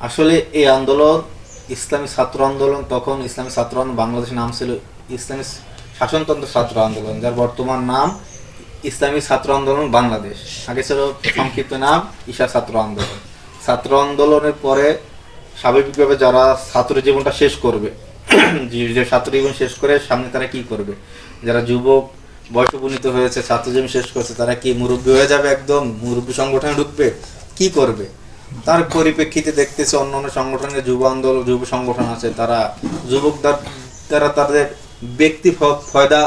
আসলে এই আন্দোলন, ইসলামী ছাত্র আন্দোলন, তখন ইসলামী ছাত্র আন্দোলন, বাংলাদেশের নাম ছিল ইসলামী শাসনতন্ত্র ছাত্র আন্দোলন, যার বর্তমান নাম ইসলামী ছাত্র আন্দোলন বাংলাদেশ। আগে ছিল সংক্ষিপ্ত নাম ঈশা ছাত্র আন্দোলন। ছাত্র আন্দোলনের পরে স্বাভাবিকভাবে যারা ছাত্র জীবনটা শেষ করবে, যে- ছাত্র জীবন শেষ করে সামনে তারা কি করবে? যারা যুবক বয়স উপনীত হয়েছে, ছাত্র জীবন শেষ করছে, তারা কি মুরব্বী হয়ে যাবে একদম? মুরব্বী সংগঠনে ঢুকবে? কি করবে? তার পরিপ্রেক্ষিতে দেখতেছে অন্য অন্য সংগঠনের যুব আন্দোলন, যুব সংগঠন আছে, তারা যুবকদের, তারা তাদের ব্যক্তি ফয়দা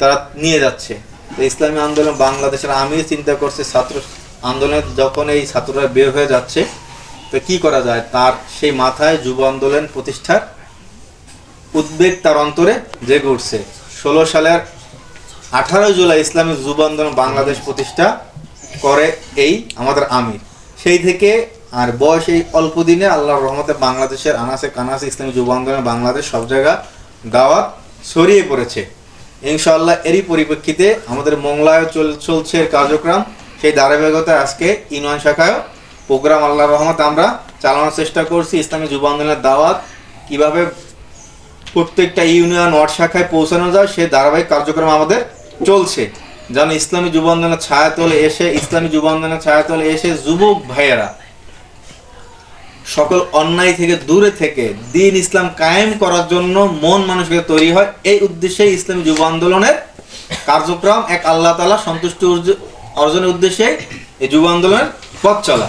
তারা নিয়ে যাচ্ছে। ইসলামী আন্দোলন বাংলাদেশের আমি চিন্তা করছি, ছাত্র আন্দোলনে যখন এই ছাত্ররা বের হয়ে যাচ্ছে, তো কি করা যায়? তার সেই মাথায় যুব আন্দোলন প্রতিষ্ঠার উদ্বেগ তার অন্তরে জেগে উঠছে। ষোলো সালের আঠারোই জুলাই ইসলামী যুব আন্দোলন বাংলাদেশ প্রতিষ্ঠা করে এই আমাদের আমির। সেই থেকে আর বয়স এই অল্প দিনে আল্লাহর রহমতে বাংলাদেশের আনাসে কানাসে ইসলামী যুব আন্দোলন বাংলাদেশ সব জায়গা দাওয়াত ছড়িয়ে পড়েছে। ইনশাআল্লাহ এরই পরিপ্রেক্ষিতে আমাদের মোংলায় চল চলছে কার্যক্রম। সেই ধারাবাহিকতায় আজকে ইউনিয়ন শাখায় প্রোগ্রাম আল্লাহর রহমতে আমরা চালানোর চেষ্টা করছি। ইসলামী যুব আন্দোলনের দাওয়াত কীভাবে প্রত্যেকটা ইউনিয়ন ওয়ার্ড শাখায় পৌঁছানো যায়, সে ধারাবাহিক কার্যক্রম আমাদের চলছে। যেন ইসলামী যুব আন্দোলনের ছায়াতলে এসে, ইসলামী যুব আন্দোলনের ছায়াতলে এসে যুবক ভাইয়েরা, সকল অন্যায় থেকে দূরে থেকে দিন ইসলাম কায়েম করার জন্য মন মানুষকে তৈরি হয়। এই উদ্দেশ্যে ইসলামী যুব আন্দোলনের কার্যক্রম এক আল্লাহ তালা সন্তুষ্টি অর্জনের উদ্দেশ্যে এই যুব আন্দোলনের পথ চলা।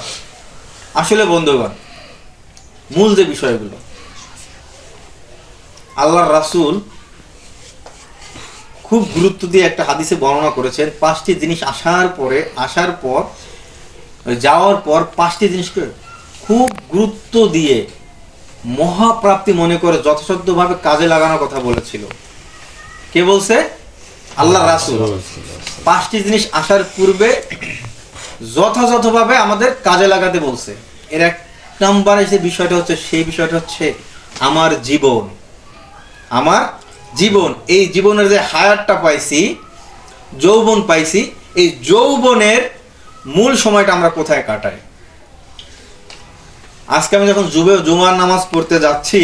আসলে বন্ধুগণ, মূল যে বিষয়গুলো, আল্লাহর রাসূল খুব গুরুত্ব দিয়ে একটা হাদিসে বর্ণনা করেছেন পাঁচটি জিনিস আসার পরে আসার পর যাওয়ার পর পাঁচটি জিনিসকে খুব গুরুত্ব দিয়ে মহাপ্রাপ্তি মনে করে যথাসাধ্যভাবে কাজে লাগানোর কথা বলেছিল। কে বলছে? আল্লাহ রাসুল। পাঁচটি জিনিস আসার পূর্বে যথাযথভাবে আমাদের কাজে লাগাতে বলছে। এর এক নম্বরে যে বিষয়টা হচ্ছে সেই বিষয়টা হচ্ছে আমার জীবন। আমার জীবন, এই জীবনের যে হায়ারটা পাইছি, যৌবন পাইছি, এই যৌবনের মূল সময়টা আমরা কোথায় কাটাই? আজকে আমি যখন জুবে জুমার নামাজ পড়তে যাচ্ছি,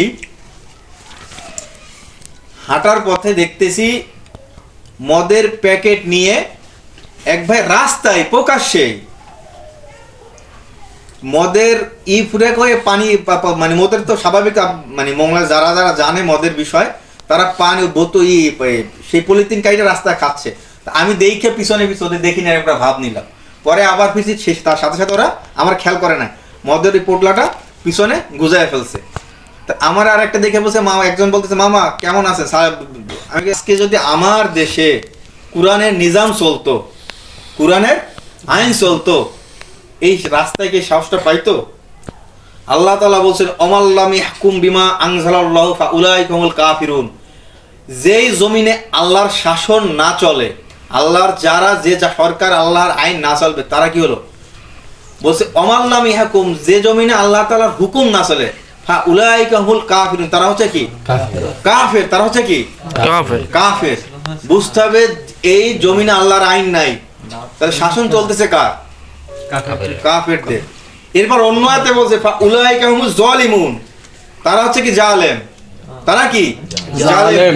হাঁটার পথে দেখতেছি মদের প্যাকেট নিয়ে এক ভাই রাস্তায়, প্রকাশ্যে মদের ই ফুরে করে পানি মানে মদের তো স্বাভাবিক মানে মংলা যারা যারা জানে মদের বিষয় তারা পানি বোতো ই সেই পলিথিন কাইটা রাস্তায় খাচ্ছে। আমি দেখে পিছনে পিছনে দেখি না, একটা ভাব নিলাম। পরে আবার ফিরছি, সে- তার সাথে সাথে ওরা আমার খেয়াল করে না মদের এই পোটলাটা পিছনে গুজায় ফেলছে। তা আমার আর একটা দেখে বলছে, মামা, একজন বলতেছে, মামা, কেমন আছে? আজকে যদি আমার দেশে কোরআনের নিজাম চলতো, কোরআনের আইন চলতো, এই রাস্তায় কি সাহসটা পাইতো? আল্লাহ তালা বলছেন অমাল্লামি ইয়াহকুম বিমা আনজালাল্লাহু কমল কাফিরুন। যেই জমিনে আল্লাহর শাসন না চলে আল্লাহর যারা যে যা সরকার আল্লাহর আইন না চলবে তারা কি হলো? বলছে অমাল্লাম ইহাকুম যে জমিনে আল্লাহ তাআলার হুকুম না চলে ফা উলাইকাহুল কাফিরুন তারা হচ্ছে কি? কাফের। তারা হচ্ছে কি? কাফের। কাফের। বুঝতে হবে এই জমিনে আল্লাহর আইন নাই। তাহলে শাসন চলতেছে কার? কাফেরদের। এরপর অন্য আয়াতে বলছে ফা উলাইকা হুমুজ জালিমুন তারা হচ্ছে কি জালেম? তারা কি।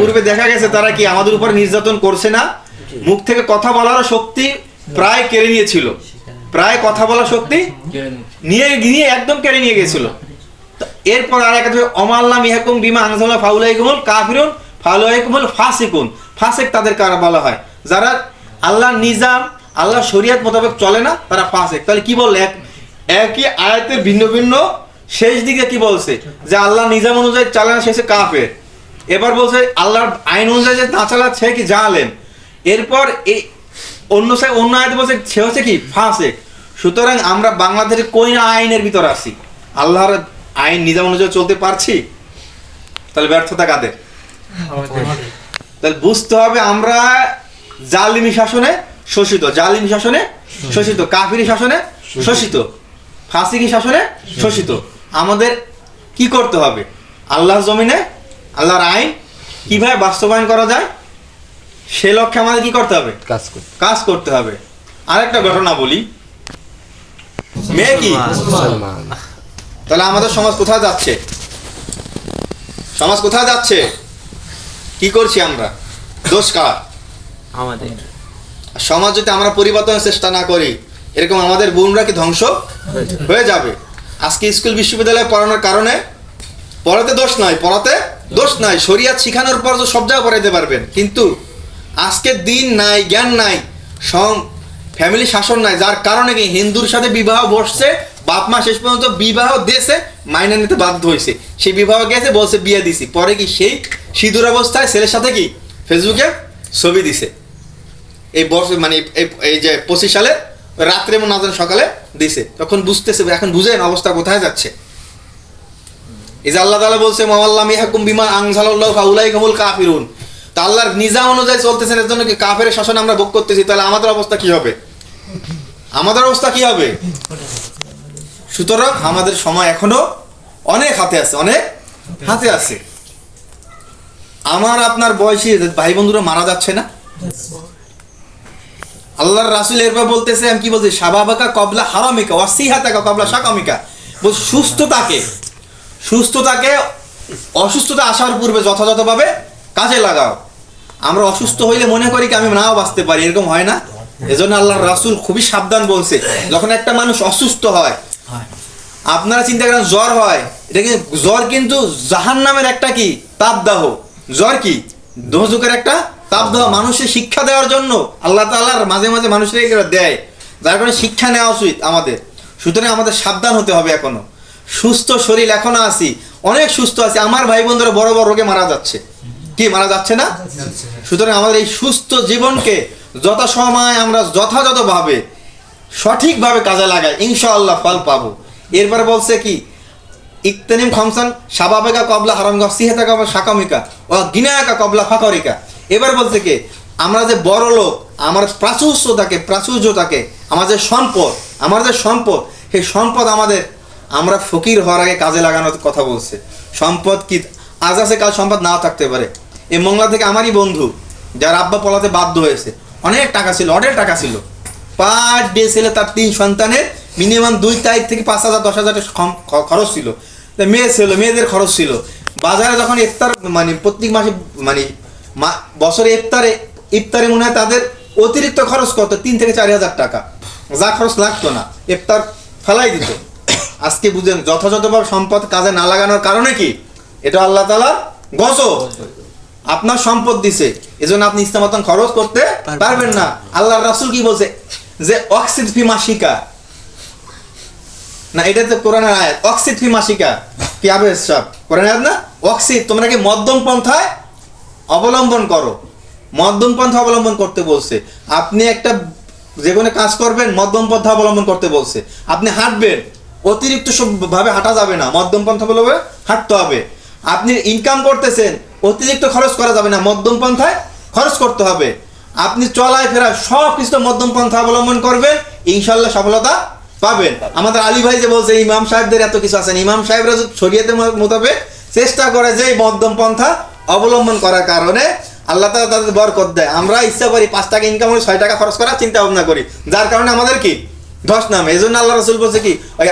পূর্বে দেখা গেছে তারা কি আমাদের উপর নির্যাতন করছে না? মুখ থেকে কথা বলার শক্তি প্রায় কেড়ে নিয়েছিল। প্রায় কথা বলার শক্তি নিয়ে নিয়ে একদম কেড়ে নিয়ে গেছিল। এরপর আর একটা অমাল্লাম ইহাকুম বিমা আনজালা ফাউলাইকুমুল কাফিরুন ফাউলাইকুমুল ফাসিকুন। ফাসেক তাদের কারা বলা হয়? যারা আল্লাহ নিজাম আল্লাহ শরিয়াত মোতাবেক চলে না তারা ফাসিক। তাহলে কি বললে? এক একই আয়াতের ভিন্ন ভিন্ন শেষ দিকে কি বলছে? যে আল্লাহ নিজাম অনুযায়ী চালে না শেষে কাফের। এবার বলছে আল্লাহর আইন অনুযায়ী যে না চালা সে কি জালেম? এরপর এই অন্য অন্য আয়াতে বলছে সে হচ্ছে কি? ফাঁসে সুতরাং আমরা বাংলাদেশের কোন আইনের ভিতর আছি? আল্লাহর আইন নিজাম অনুযায়ী চলতে পারছি? তাহলে ব্যর্থতা কাদের? তাহলে বুঝতে হবে আমরা জালিমি শাসনে শোষিত। জালিমি শাসনে শোষিত। কাফিরি শাসনে শোষিত। ফাসিকি শাসনে শোষিত। আমাদের কি করতে হবে? আল্লাহর জমিনে আল্লাহর আইন কীভাবে বাস্তবায়ন করা যায়? সে লক্ষ্যে আমাদের কি করতে হবে? কাজ করতে কাজ করতে হবে। আরেকটা ঘটনা বলি। মেয়ে কি? তাহলে আমাদের সমাজ কোথায় যাচ্ছে? সমাজ কোথায় যাচ্ছে? কি করছি আমরা? দোষ কার? আমাদের। আর সমাজ যদি আমরা পরিবর্তনের চেষ্টা না করি এরকম আমাদের বোনরা কি ধ্বংস হয়ে যাবে। আজকে স্কুল বিশ্ববিদ্যালয়ে পড়ানোর কারণে পড়াতে দোষ নাই, পড়াতে দোষ নাই। শরিয়াত শিখানোর পর তো সব জায়গায় পড়াইতে পারবেন। কিন্তু আজকে দিন নাই, জ্ঞান নাই, সং, ফ্যামিলি শাসন নাই, যার কারণে কি হিন্দুর সাথে বিবাহ বসছে বাপ মা শেষ পর্যন্ত বিবাহ দেশে মাইনে নিতে বাধ্য হয়েছে। সেই বিবাহ গেছে, বলছে, বিয়ে দিছি। পরে কি সেই সিঁদুর অবস্থায় ছেলের সাথে কি? ফেসবুকে ছবি দিছে। এই বর্ষ মানে এই যে পঁচিশ সালে রাত্রে এবং না সকালে দিছে। তখন বুঝতেছে, এখন বুঝেন অবস্থা কোথায় যাচ্ছে। এই যে আল্লাহ তাআলা বলছে, মাওয়াল্লাম ইয়াহকুম বিমা আনজালাল্লাহু ফাউলাই কামুল কাফিরুন। তা আল্লাহর নিজাম অনুযায়ী চলতেছেন এর জন্য কি কাফের শাসন আমরা ভোগ করতেছি? তাহলে আমাদের অবস্থা কি হবে? আমাদের অবস্থা কি হবে? সুতরাং আমাদের সময় এখনও অনেক হাতে আছে, অনেক হাতে আছে। আমার আপনার বয়সী ভাই বন্ধুরা মারা যাচ্ছে না? আল্লাহর রাসুল এরপর বলতেছে আমি কি বলছি? সাবাবাকা কবলা হারামিকা ওয়াসিহাতাকা কবলা সাকামিকা বল সুস্থতাকে সুস্থতাকে অসুস্থতা আসার পূর্বে যথাযথভাবে কাজে লাগাও। আমরা অসুস্থ হইলে মনে করি কি আমি নাও বাঁচতে পারি এরকম হয় না? এজন্য আল্লাহর রাসুল খুবই সাবধান বলছে যখন একটা মানুষ অসুস্থ হয় আপনারা চিন্তা করেন জ্বর হয় এটা কিন্তু জ্বর কিন্তু জাহান নামের একটা কি? তাপদাহ। জ্বর কি? দোজকের একটা তাপদাহ মানুষের শিক্ষা দেওয়ার জন্য আল্লাহ তাআলার মাঝে মাঝে মানুষের দেয়। যার কারণে শিক্ষা নেওয়া উচিত আমাদের। সুতরাং আমাদের সাবধান হতে হবে এখনও। সুস্থ শরীর এখনও আছি। অনেক সুস্থ আছি। আমার ভাই বোনরা বড় বড় রোগে মারা যাচ্ছে। কি, মারা যাচ্ছে না? সুতরাং আমাদের এই সুস্থ জীবনকে যথাসময় আমরা যথাযথভাবে, সঠিকভাবে কাজে লাগাই, ইনশাআল্লাহ ফল পাবো। এরপর বলছে কি, ইকতানিম খমসান, সাবাবেকা কবলা হারামগা সিহেতা কবলা সাকামিকা ও গিনায়াকা কবলা ফাকরিকা। এবার বলছে কি? আমরা যে বড় লোক, আমার প্রাচুর্য থাকে প্রাচুর্য থাকে আমাদের সম্পদ, আমার যে সম্পদ, সেই সম্পদ আমাদের, আমরা ফকির হওয়ার আগে কাজে লাগানোর কথা বলছে। সম্পদ কি? আজ আছে, কাল সম্পদ নাও থাকতে পারে। এই মংলা থেকে আমারই বন্ধু, যার আব্বা পলাতে বাধ্য হয়েছে। অনেক টাকা ছিল অনেক টাকা ছিল। পার ডে ছেলে, তার তিন সন্তানের মিনিমাম দুই তারিখ থেকে পাঁচ হাজার, দশ হাজার খরচ ছিল। মেয়ে ছিল, মেয়েদের খরচ ছিল। বাজারে যখন ইফতার মানে প্রত্যেক মাসে মানে মা বছরে ইফতারে ইফতারে মনে হয় তাদের অতিরিক্ত খরচ কত তিন থেকে চার হাজার টাকা। যা খরচ লাগতো না ইফতার ফেলাই দিত। আজকে বুঝেন যথাযথভাবে সম্পদ কাজে না লাগানোর কারণে কি? এটা আল্লাহ তালার গজব। আপনার সম্পদ দিছে এজন্য আপনি ইস্তেমাতন খরচ করতে পারবেন না। আল্লাহর রাসূল কি বলছে? যে অক্সিদ ফি মাসিকা। না এটা তো কোরআনের আয়াত। অক্সিদ ফি মাসিকা। কি আবে সব। কোরআনের আয়াত না? অক্সিদ তোমরা কি মধ্যম পন্থায় অবলম্বন করো। মধ্যম পন্থা অবলম্বন করতে বলছে। আপনি একটা যে কোনো কাজ করবেন, মধ্যম পন্থা অবলম্বন করতে বলছে। আপনি হাঁটবেন, অতিরিক্ত ভাবে হাঁটা যাবে না। মধ্যম পন্থা বলবে, হাঁটতে হবে। আপনি ইনকাম করতেছেন, অতিরিক্ত খরচ করা যাবে না। মধ্যম পন্থায় খরচ করতে হবে। আপনি চলায় ফেরা সব কিছু মধ্যম পন্থা অবলম্বন করবেন, ইনশাল্লাহ সফলতা পাবেন। আমাদের আলী ভাই যে বলছে, ইমাম সাহেবদের এত কিছু আছেন ইমাম সাহেবরা শরীয়তের মোতাবেক চেষ্টা করে যে মধ্যম পন্থা অবলম্বন করার কারণে আল্লাহ তালা তাদের বরকত দেয়। আমরা ইচ্ছা করি পাঁচ টাকা ইনকাম করে ছয় টাকা খরচ করার চিন্তা ভাবনা করি। যার কারণে আমাদের কি? ধস নামে। এই জন্য আল্লাহ রসুল বলছে কি, ওই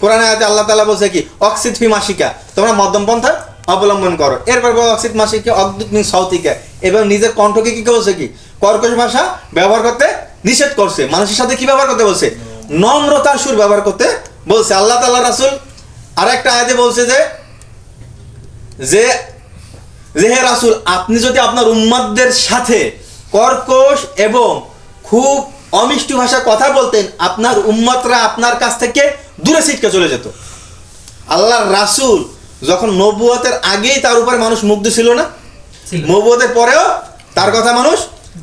কোরআনে আয়াতে আল্লাহ তালা বলছে কি অক্সিদ ফি মাসিকা। তোমরা মধ্যম পন্থা অবলম্বন করো। এরপর অক্সিদ মাসিকা অদ্ভুত সাউথিকা এবং নিজের কণ্ঠকে কি বলছে কি? কর্কশ ভাষা ব্যবহার করতে নিষেধ করছে। মানুষের সাথে কি ব্যবহার করতে বলছে? নম্রতার সুর ব্যবহার করতে বলছে। আল্লাহ তাল্লাহ রাসুল আর একটা আয়াতে বলছে যে যে যে হে রাসুল আপনি যদি আপনার উম্মাদদের সাথে কর্কশ এবং খুব অমিষ্টি ভাষায় কথা বলতেন আপনার উম্মতরা আপনার কাছ থেকে দূরে ছিটকে চলে যেত। আল্লাহর রাসুল যখন নবুয়তের আগেই তার উপরে মানুষ মুগ্ধ ছিল না। নবুয়তের পরেও তার কথা মানুষ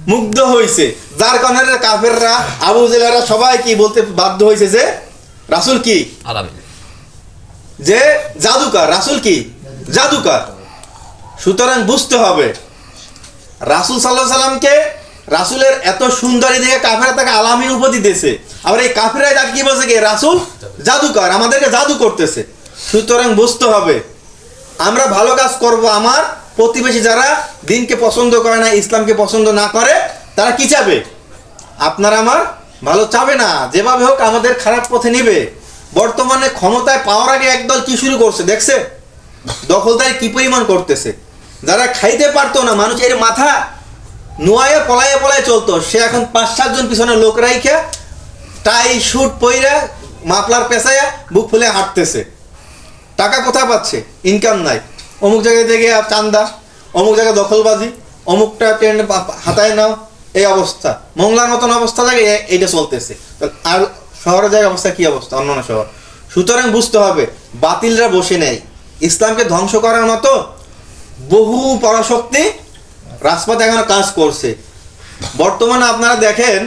মুগ্ধ হয়েছে যার কারণে কাফেররা আবু জেলারা সবাই কি বলতে বাধ্য হয়েছে যে রাসুল কি? যে জাদুকার রাসুল কি? জাদুকার। সুতরাং বুঝতে হবে, রাসুল সাল্লাহ সাল্লামকে রাসুলের এত সুন্দরী দিকে কাফেরা তাকে আলামিন উপাধি দিয়েছে। আবার এই কাফেরাই তাকে কি বলছে কি রাসুল, জাদুকার, আমাদেরকে জাদু করতেছে। সুতরাং বুঝতে হবে, আমরা ভালো কাজ করব আমার প্রতিবেশী যারা দিনকে পছন্দ করে না, ইসলামকে পছন্দ না করে, তারা কি চাবে? আপনার আমার ভালো চাবে না, যেভাবে হোক আমাদের খারাপ পথে নিবে। বর্তমানে ক্ষমতায় পাওয়ার আগে একদল কি শুরু করছে, দেখছে? দখলদারি কি পরিমাণ করতেছে? যারা খাইতে পারতো না, মানুষ এর মাথা নোয়ায়ে পলায়ে পলায়ে চলতো। সে এখন পাঁচ সাতজন পিছনে লোক রাইখা, টাই শুট পইরা মাপলার পেঁচাইয়া বুক ফুলে হাঁটতেছে। টাকা কোথায় পাচ্ছে? ইনকাম নাই। অমুক জায়গায় থেকে চান্দা, অমুক জায়গায় দখলবাজি, অমুকটা ট্রেন হাতায় নাও, এই অবস্থা। মংলার মতন অবস্থা এ- এইটা চলতেছে। আর শহরের জায়গায় অবস্থা কি অবস্থা? অন্যান্য শহর। সুতরাং বুঝতে হবে, বাতিলরা বসে নেই। ইসলামকে ধ্বংস করার মতো বহু পরাশক্তি রাজপথে এখনও কাজ করছে। বর্তমানে আপনারা দেখেন,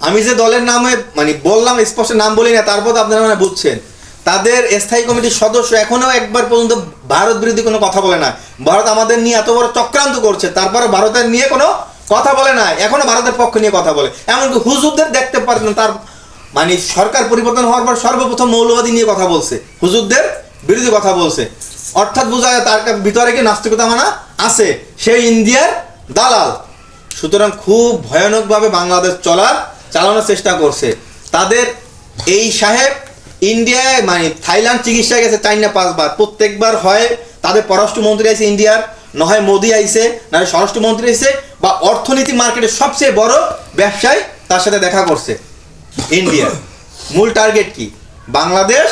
আমি যে দলের নামে মানে বললাম, স্পষ্ট নাম বলি না, তারপর আপনারা মানে বুঝছেন। তাদের স্থায়ী কমিটির সদস্য এখনও একবার পর্যন্ত ভারত বিরোধী কোনো কথা বলে না। ভারত আমাদের নিয়ে এত বড় চক্রান্ত করছে তারপরে ভারতের নিয়ে কোনো কথা বলে না। এখনও ভারতের পক্ষ নিয়ে কথা বলে। এমনকি হুজুরদের দেখতে পারেন তার মানে সরকার পরিবর্তন হওয়ার পর সর্বপ্রথম মৌলবাদী নিয়ে কথা বলছে। হুজুরদের বিরোধী কথা বলছে। অর্থাৎ বোঝা যায় তার ভিতরে কি নাস্তিকতা মানা আছে। সে ইন্ডিয়ার দালাল। সুতরাং খুব ভয়ানকভাবে বাংলাদেশ চলার, চালানোর চেষ্টা করছে। তাদের এই সাহেব ইন্ডিয়ায় মানে থাইল্যান্ড চিকিৎসা গেছে চার না পাঁচবার। প্রত্যেকবার হয় তাদের পররাষ্ট্রমন্ত্রী আছে ইন্ডিয়ার নয় মোদি আইছে, না হয় স্বরাষ্ট্রমন্ত্রী আইছে, বা অর্থনীতি মার্কেটের সবচেয়ে বড় ব্যবসায়ী তার সাথে দেখা করছে ইন্ডিয়া মূল টার্গেট কি? বাংলাদেশ,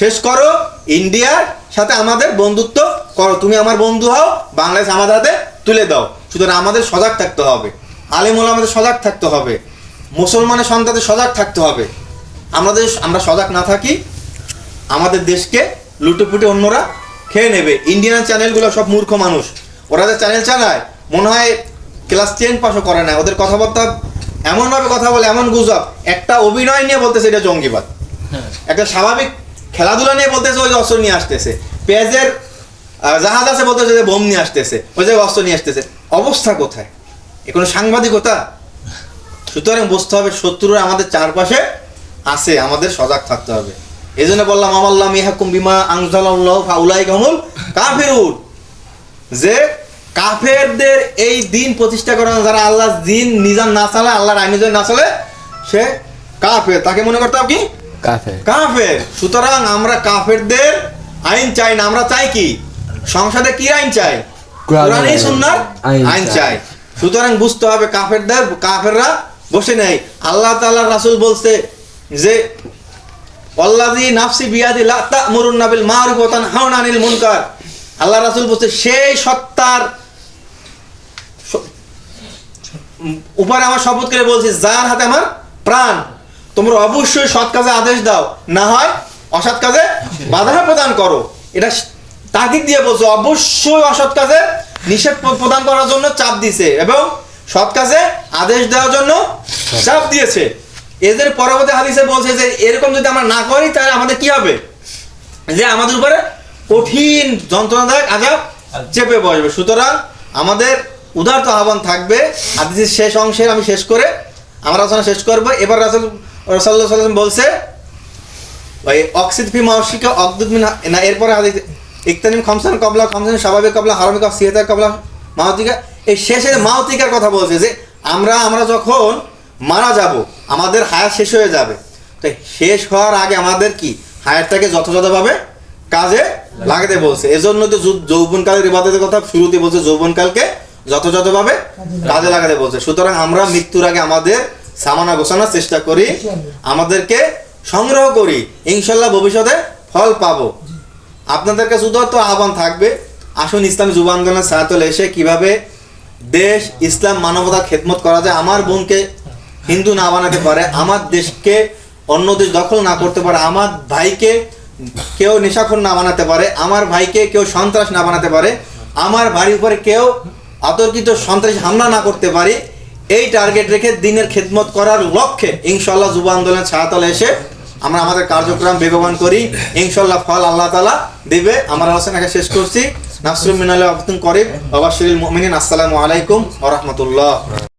শেষ করো, ইন্ডিয়ার সাথে আমাদের বন্ধুত্ব করো। তুমি আমার বন্ধু হও বাংলাদেশ আমাদের হাতে তুলে দাও। সুতরাং আমাদের সজাগ থাকতে হবে। আলেমুল আমাদের সজাগ থাকতে হবে। মুসলমানের সন্তানদের সজাগ থাকতে হবে। আমাদের আমরা সজাগ না থাকি আমাদের দেশকে লুটেপুটে অন্যরা খেয়ে নেবে। ইন্ডিয়ান চ্যানেলগুলো সব মূর্খ মানুষ। ওরা যে চ্যানেল চালায় মনে হয় ক্লাস টেন পাশও করে না। ওদের কথাবার্তা এমনভাবে কথা বলে এমন গুজব। একটা অভিনয় নিয়ে বলতেছে এটা জঙ্গিবাদ। একটা স্বাভাবিক খেলাধুলা নিয়ে বলতেছে, ওই যে অস্ত্র নিয়ে আসতেছে। পেঁয়াজের জাহাজ আছে বলতেছে যে বোম নিয়ে আসতেছে। ওই যে অস্ত্র নিয়ে আসতেছে। অবস্থা কোথায়? এ কোনো সাংবাদিকতা? সুতরাং বুঝতে হবে, শত্রুরা আমাদের চারপাশে আছে, আমাদের সজাগ থাকতে হবে। এই জন্য বললাম আমাল্লাহ মিহাকুম বিমা আংজাল্লাহ ফাউলাই কামুল কাফিরুন। যে কাফেরদের এই দিন প্রতিষ্ঠা করা যারা আল্লাহ দিন নিজাম না চালায়, আল্লাহর আইন না চলে সে কাফের। তাকে মনে করতে হবে কি? কাফে কাফের। সুতরাং আমরা কাফেরদের আইন চাই না। আমরা চাই কি? সংসদে কি আইন চাই? কোরআনই আইন। সুন্নাহর আইন চাই। সুতরাং বুঝতে হবে কাফেরদের কাফেররা বসে নেই। আল্লাহ তাআলা রাসূল বলছে যে অল্লাদি নাফসি বিয়াদি লা তা'মুরুন মারুফ ওয়া তানহাউনা আনিল মুনকার। আল্লাহ রাসূল বলছে সেই সত্তার উপরে আমার শপথ করে বলছি যার হাতে আমার প্রাণ। তোমরা অবশ্যই সৎ কাজে আদেশ দাও। না হয় অসৎ কাজে বাধা প্রদান করো। এটা তাগিদ দিয়ে বলছো, অবশ্যই অসৎ কাজে নিষেধ প্রদান করার জন্য চাপ দিছে এবং সৎ কাজে আদেশ দেওয়ার জন্য চাপ দিয়েছে। এদের পরবর্তী হাদিসে বলছে যে, এরকম যদি আমরা না করি, তাহলে আমাদের কি হবে? যে আমাদের উপরে কঠিন যন্ত্রণাদায়ক আজাব চেপে বসবে। সুতরাং আমাদের উদারত আহ্বান থাকবে। হাদিসের শেষ অংশের আমি শেষ করে, আমার আলোচনা শেষ করব। এবার রাসুল রসাল্লাহ সাল্লাম বলছে ওই অক্সিদ ফি মাওসিকা অকদুদ মিন না এরপরে হাদিস ইকতানিম খমসান কবলা খমসান স্বাভাবিক কবলা হারামিক সিয়াতার কবলা মাওতিকা এই শেষে মাওতিকার কথা বলছে যে আমরা আমরা যখন মারা যাব আমাদের হায়াত শেষ হয়ে যাবে। তো শেষ হওয়ার আগে আমাদের কি? হায়াতটাকে যথাযথভাবে কাজে লাগাতে বলছে। এজন্য তো যৌবনকালের ইবাদতের কথা শুরুতে বলছে যৌবনকালকে যথাযথভাবে কাজে লাগাতে বলছে। সুতরাং আমরা মৃত্যুর আগে আমাদের সামানা গোছানোর চেষ্টা করি, আমাদেরকে সংগ্রহ করি। ইনশাল্লাহ ভবিষ্যতে ফল পাবো। আপনাদের কাছে উদারত আহ্বান থাকবে, আসুন ইসলাম যুব আন্দোলনের সাহায্য এসে কীভাবে দেশ, ইসলাম, মানবতা খেদমত করা যায়, আমার বোনকে হিন্দু না বানাতে পারে, আমার দেশকে অন্য দেশ দখল না করতে পারে, আমার ভাইকে কেউ নেশাখোর না বানাতে পারে, আমার ভাইকে কেউ সন্ত্রাস না বানাতে পারে, আমার বাড়ির উপরে কেউ অতর্কিত সন্ত্রাসী হামলা না করতে পারে এই টার্গেট রেখে দিনের খেদমত করার লক্ষ্যে ইনশাল্লাহ যুব আন্দোলনের ছায়াতলে এসে আমরা আমাদের কার্যক্রম বেগবান করি। ইনশাল্লাহ ফল আল্লাহ তালা দেবে। আমার আলোচনাকে শেষ করছি। নাসরুল মিনাল আবতুন করিম, বাবা শরীল মুমিনিন, আসসালামু আলাইকুম ওরহমতুল্লাহ রাহমাতুল্লাহ।